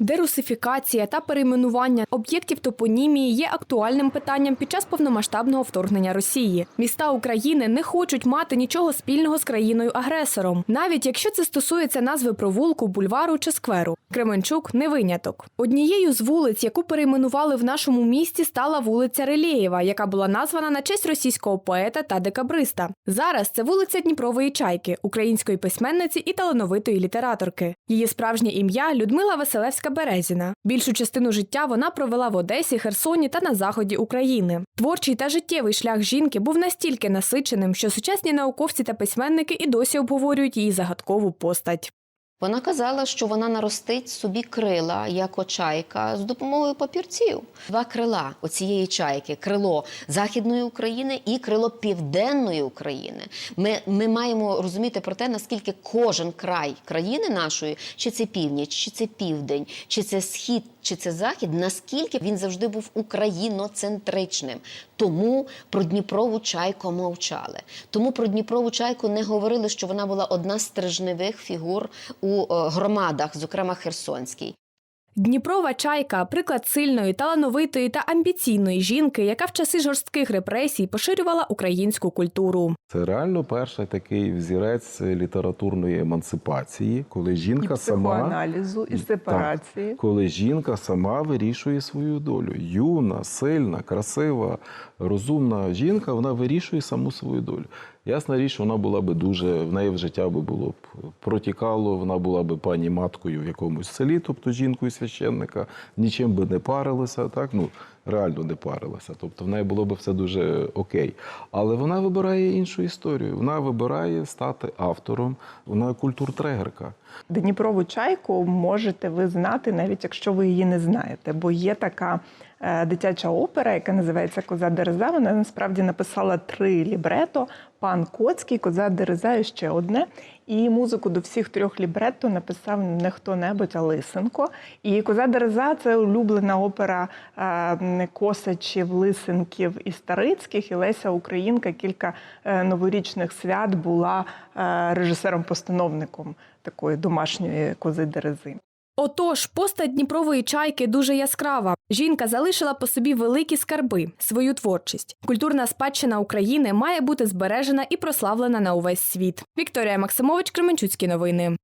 Дерусифікація та перейменування об'єктів топонімії є актуальним питанням під час повномасштабного вторгнення Росії. Міста України не хочуть мати нічого спільного з країною-агресором, навіть якщо це стосується назви провулку, бульвару чи скверу. Кременчук не виняток. Однією з вулиць, яку перейменували в нашому місті, стала вулиця Релєєва, яка була названа на честь російського поета та декабриста. Зараз це вулиця Дніпрової чайки, української письменниці і талановитої літераторки. Її справжнє ім'я Людмила Василевська Березіна. Більшу частину життя вона провела в Одесі, Херсоні та на заході України. Творчий та життєвий шлях жінки був настільки насиченим, що сучасні науковці та письменники і досі обговорюють її загадкову постать. Вона казала, що вона наростить собі крила, як очайка, з допомогою папірців. Два крила оцієї чайки: крило Західної України і крило Південної України. Ми, ми маємо розуміти про те, наскільки кожен край країни нашої, чи це північ, чи це південь, чи це схід, чи це захід, наскільки він завжди був україноцентричним. Тому про Дніпрову чайку мовчали. Тому про Дніпрову чайку не говорили, що вона була одна з стрижневих фігур у е, громадах, зокрема Херсонській. Дніпрова чайка приклад сильної, талановитої та амбіційної жінки, яка в часи жорстких репресій поширювала українську культуру. Це реально перший такий взірець літературної емансипації, коли жінка і сама психоаналізу, і Так. сепарації. коли жінка сама вирішує свою долю. Юна, сильна, красива, розумна жінка, вона вирішує саму свою долю. Ясна річ, вона була би дуже, в неї в життя би було б протікало, вона була би пані маткою в якомусь селі, тобто жінкою священника, нічим би не парилася, так? Ну, реально не парилася. Тобто в неї було б все дуже окей. Але вона вибирає іншу історію. Вона вибирає стати автором, вона культуртрегерка. Дніпрову чайку можете ви знати, навіть якщо ви її не знаєте, бо є така е, дитяча опера, яка називається Коза Дереза. Вона насправді написала три лібрето: пан Коцький, Коза Дереза і ще одне. І музику до всіх трьох лібретто написав не хто-небудь, а Лисенко. І Коза Дереза це улюблена опера е, Косачів, Лисенків і Старицьких. І Леся Українка кілька е, новорічних свят була е, режисером-постановником такої домашньої кози Дерези. Отож, постать Дніпрової чайки дуже яскрава. Жінка залишила по собі великі скарби, свою творчість. Культурна спадщина України має бути збережена і прославлена на увесь світ. Вікторія Максимович, Кременчуцькі новини.